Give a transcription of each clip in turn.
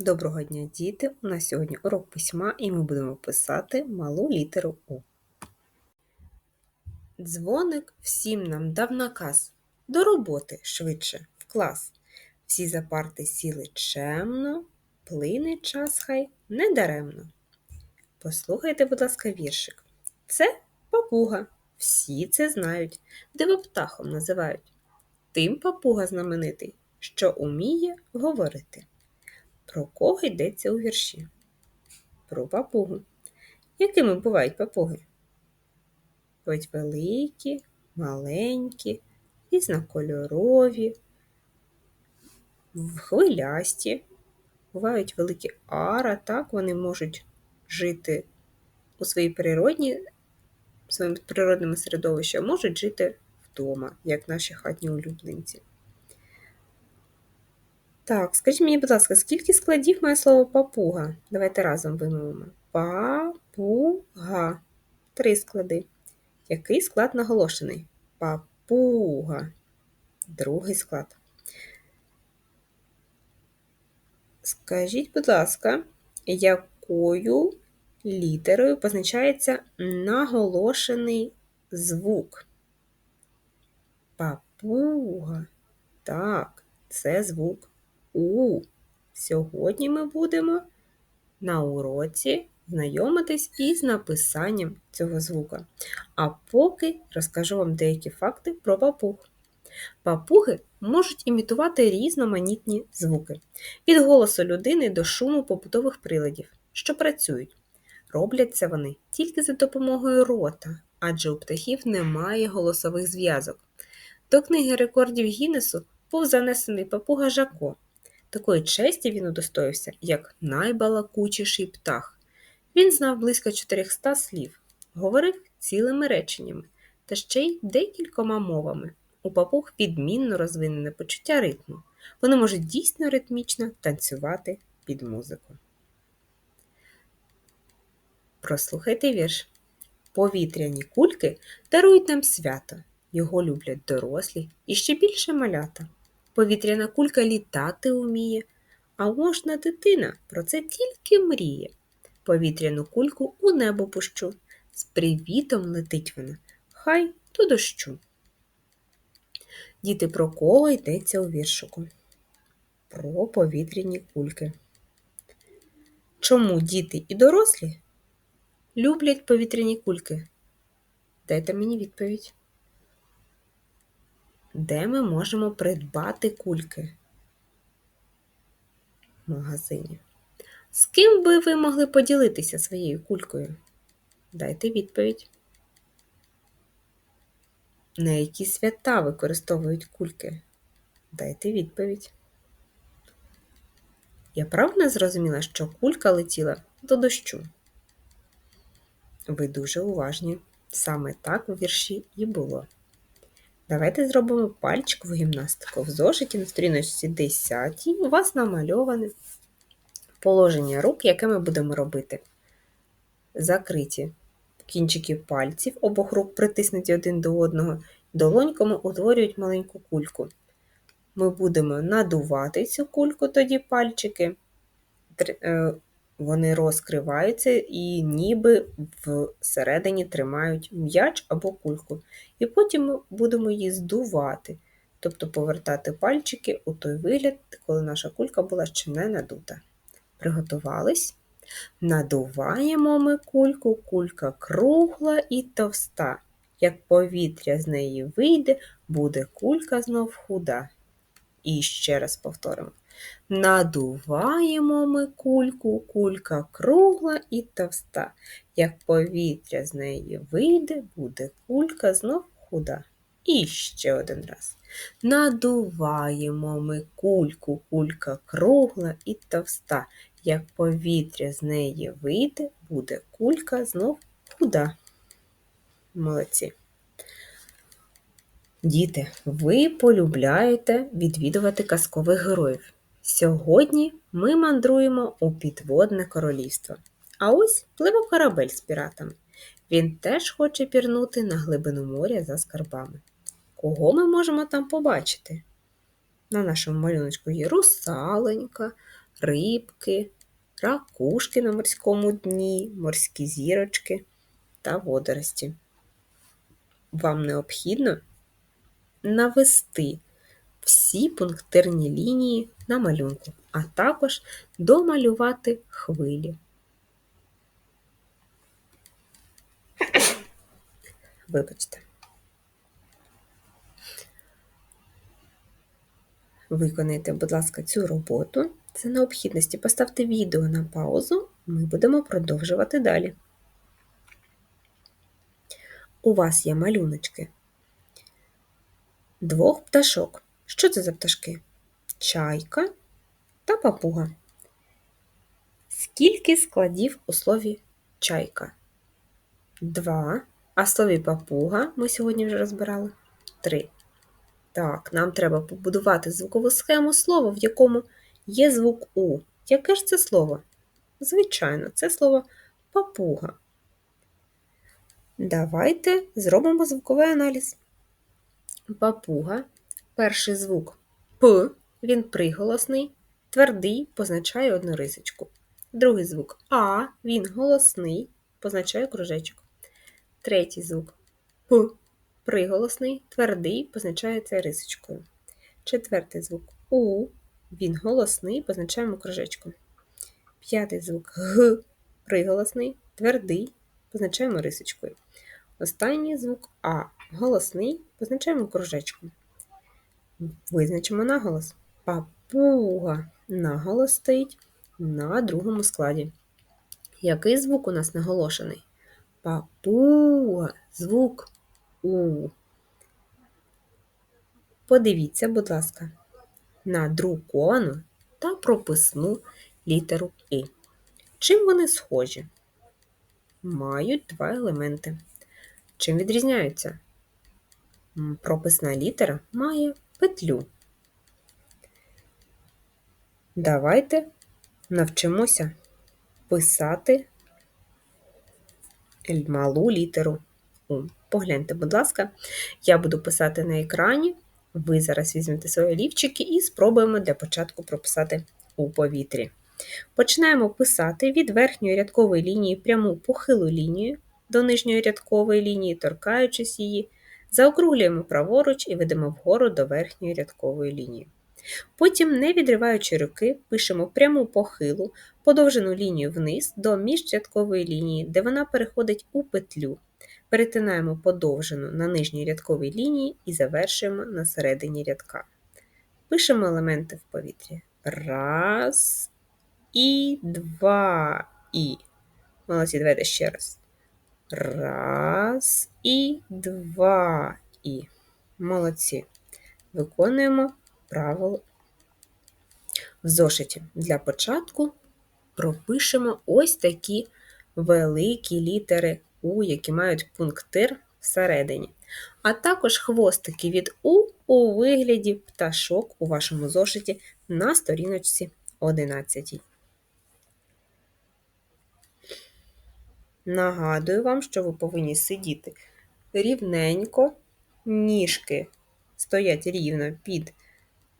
Доброго дня, діти! У нас сьогодні урок письма, і ми будемо писати малу літеру У. Дзвоник всім нам дав наказ. До роботи швидше в клас. Всі за парти сіли чемно, плине час хай недаремно. Послухайте, будь ласка, віршик. Це папуга. Всі це знають, дивоптахом називають. Тим папуга знаменитий, що уміє говорити. Про кого йдеться у вірші? Про папугу. Якими бувають папуги? Бувають великі, маленькі, різнокольорові, хвилясті, бувають великі ара, так вони можуть жити у своїй природній, своєму природному середовищі, а можуть жити вдома, як наші хатні улюбленці. Так, скажіть мені, будь ласка, скільки складів має слово папуга? Давайте разом вимовимо. Папуга. Три склади. Який склад наголошений? Папуга. Другий склад. Скажіть, будь ласка, якою літерою позначається наголошений звук? Папуга. Так, це звук у. Сьогодні ми будемо на уроці знайомитись із написанням цього звука. А поки розкажу вам деякі факти про папуг. Папуги можуть імітувати різноманітні звуки від голосу людини до шуму побутових приладів, що працюють. Робляться вони тільки за допомогою рота, адже у птахів немає голосових зв'язок. До книги рекордів Гіннесу був занесений папуга Жако. Такої честі він удостоївся, як найбалакучіший птах. Він знав близько 400 слів, говорив цілими реченнями та ще й декількома мовами. У папуг відмінно розвинене почуття ритму. Вони можуть дійсно ритмічно танцювати під музику. Прослухайте вірш. Повітряні кульки дарують нам свято. Його люблять дорослі і ще більше малята. Повітряна кулька літати уміє, а можна дитина про це тільки мріє. Повітряну кульку у небо пущу. З привітом летить вона, хай до дощу. Діти про коло йдеться у віршику. Про повітряні кульки. Чому діти і дорослі люблять повітряні кульки? Дайте мені відповідь де ми можемо придбати кульки в магазині. З ким би ви могли поділитися своєю кулькою? Дайте відповідь. На які свята використовують кульки? Дайте відповідь. Я правильно зрозуміла, що кулька летіла до дощу? Ви дуже уважні. Саме так у вірші і було. Давайте зробимо пальчикову гімнастику. В зошиті на сторіночці 10 у вас намальоване положення рук, яке ми будемо робити. Закриті кінчики пальців обох рук притиснуті один до одного, долоньками утворюють маленьку кульку. Ми будемо надувати цю кульку, тоді пальчики е, вони розкриваються і ніби всередині тримають м'яч або кульку. І потім ми будемо її здувати, тобто повертати пальчики у той вигляд, коли наша кулька була ще не надута. Приготувались. Надуваємо ми кульку, кулька кругла і товста. Як повітря з неї вийде, буде кулька знов худа. І ще раз повторимо. Надуваємо ми кульку, кулька кругла і товста. Як повітря з неї вийде, буде кулька знов худа. І ще один раз. Надуваємо ми кульку, кулька кругла і товста. Як повітря з неї вийде, буде кулька знов худа. Молодці. Діти, ви полюбляєте відвідувати казкових героїв. Сьогодні ми мандруємо у підводне королівство. А ось пливе корабель з піратами. Він теж хоче пірнути на глибину моря за скарбами. Кого ми можемо там побачити? На нашому малюночку є русаленька, рибки, ракушки на морському дні, морські зірочки та водорості. Вам необхідно навести всі пунктирні лінії на малюнку, а також домалювати хвилі. Вибачте. Виконайте, будь ласка, цю роботу. За необхідності поставте відео на паузу, ми будемо продовжувати далі. У вас є малюночки двох пташок. Що це за пташки? Чайка та папуга. Скільки складів у слові чайка? Два. А слові папуга ми сьогодні вже розбирали три. Так, нам треба побудувати звукову схему слова, в якому є звук У. Яке ж це слово? Звичайно, це слово папуга. Давайте зробимо звуковий аналіз. Папуга. Перший звук П, він приголосний, твердий позначає одну рисочку. Другий звук А, він голосний, позначає кружечок. Третій звук П, приголосний, твердий, позначає це рисочкою. Четвертий звук У, він голосний, позначаємо кружечком. П'ятий звук Г, приголосний, твердий, позначаємо рисочкою. Останній звук А голосний, позначаємо кружечком. Визначимо наголос. Папуга. Наголос стоїть на другому складі. Який звук у нас наголошений? Папуга. Звук У. Подивіться, будь ласка, на друковану та прописну літеру І. Чим вони схожі? Мають два елементи. Чим відрізняються? Прописна літера має петлю. Давайте навчимося писати малу літеру У. Погляньте, будь ласка, я буду писати на екрані. Ви зараз візьмете свої олівчики і спробуємо для початку прописати у повітрі. Починаємо писати від верхньої рядкової лінії пряму похилу лінію до нижньої рядкової лінії, торкаючись її, заокруглюємо праворуч і ведемо вгору до верхньої рядкової лінії. Потім, не відриваючи руки, пишемо пряму похилу, подовжену лінію вниз до міжрядкової лінії, де вона переходить у петлю. Перетинаємо подовжену на нижній рядковій лінії і завершуємо на середині рядка. Пишемо елементи в повітрі. Раз і два і. Молодці, давайте ще раз. Раз і два і. Молодці. Виконуємо правило в зошиті. Для початку пропишемо ось такі великі літери У, які мають пунктир всередині. А також хвостики від У у вигляді пташок у вашому зошиті на сторіночці 11. Нагадую вам, що ви повинні сидіти рівненько, ніжки стоять рівно під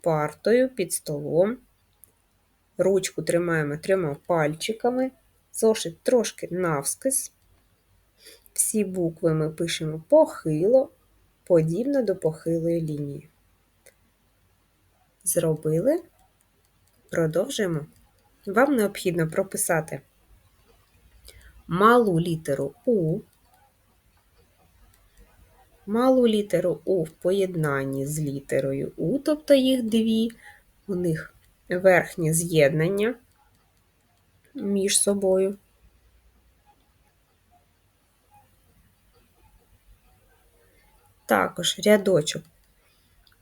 партою, під столом. Ручку тримаємо трьома пальчиками, зошит трошки навскис. Всі букви ми пишемо похило, подібно до похилої лінії. Зробили, продовжуємо. Вам необхідно прописати малу літеру У, малу літеру У в поєднанні з літерою У, тобто їх дві, у них верхнє з'єднання між собою. Також рядочок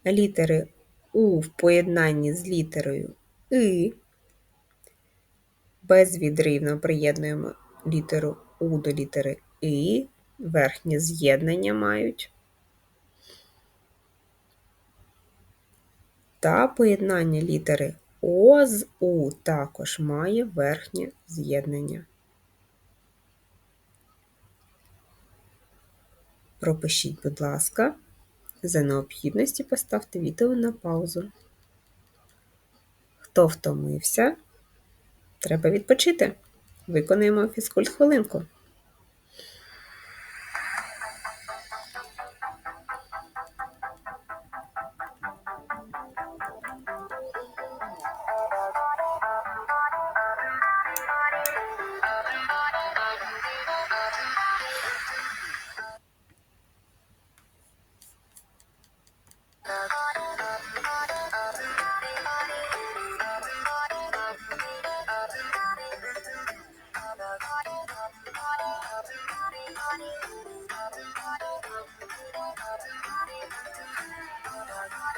літери У в поєднанні з літерою И, безвідривно приєднуємо літеру У до літери І, верхнє з'єднання мають. Та поєднання літери О з У також має верхнє з'єднання. Пропишіть, будь ласка, за необхідності поставте відео на паузу. Хто втомився, Треба відпочити. Виконуємо фізкульт хвилинку. God.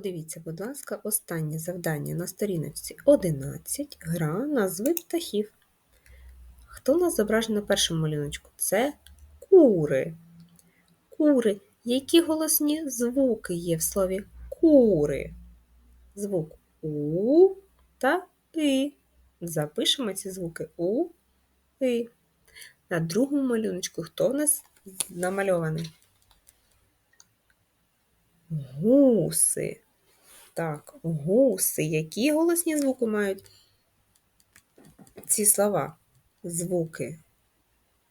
Подивіться, будь ласка, останнє завдання на сторіночці 11. Гра назви птахів. Хто у нас зображений на першому малюночку? Це кури. Кури. Які голосні звуки є в слові кури? Звук У та И. Запишемо ці звуки У, И. На другому малюночку хто в нас намальований? Гуси. Так, гуси. Які голосні звуки мають ці слова? Звуки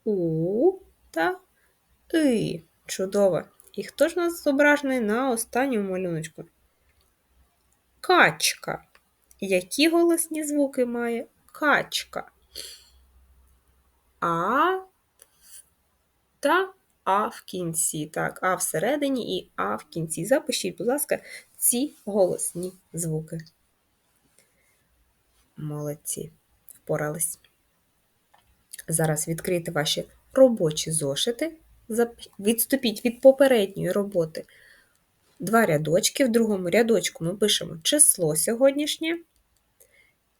У та И. Чудово. І хто ж у нас зображений на останньому малюночку? Качка. Які голосні звуки має качка? А та А в кінці. Так, А всередині і А в кінці. Запишіть, будь ласка, ці голосні звуки. Молодці. Впорались. Зараз відкрийте ваші робочі зошити. Відступіть від попередньої роботи два рядочки. В другому рядочку ми пишемо число сьогоднішнє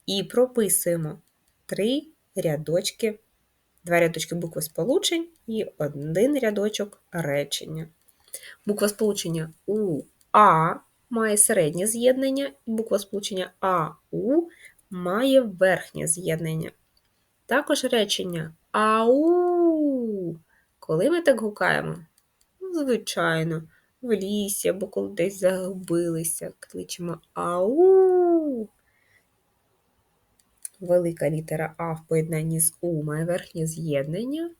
і прописуємо три рядочки, два рядочки букви сполучень і один рядочок речення. Буква сполучення У А має середнє з'єднання, і буква сполучення АУ має верхнє з'єднання. Також речення АУ. Коли ми так гукаємо? Звичайно, в лісі або коли десь загубилися, кличемо ау. Велика літера А в поєднанні з У має верхнє з'єднання.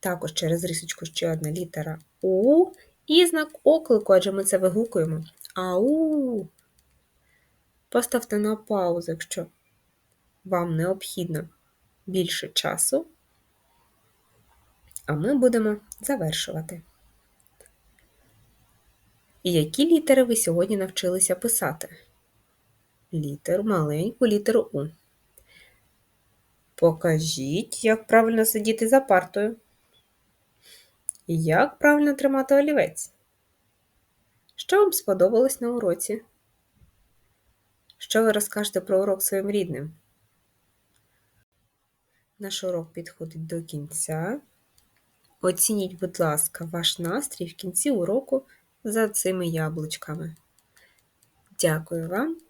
Також через рисочку ще одна літера У і знак оклику, адже ми це вигукуємо. Ау. Поставте на паузу, якщо вам необхідно більше часу, а ми будемо завершувати. Які літери ви сьогодні навчилися писати? Літеру, маленьку літеру У. Покажіть, як правильно сидіти за партою. Як правильно тримати олівець. Що вам сподобалось на уроці? Що ви розкажете про урок своїм рідним? Наш урок підходить до кінця. Оцініть, будь ласка, ваш настрій в кінці уроку за цими яблучками. Дякую вам.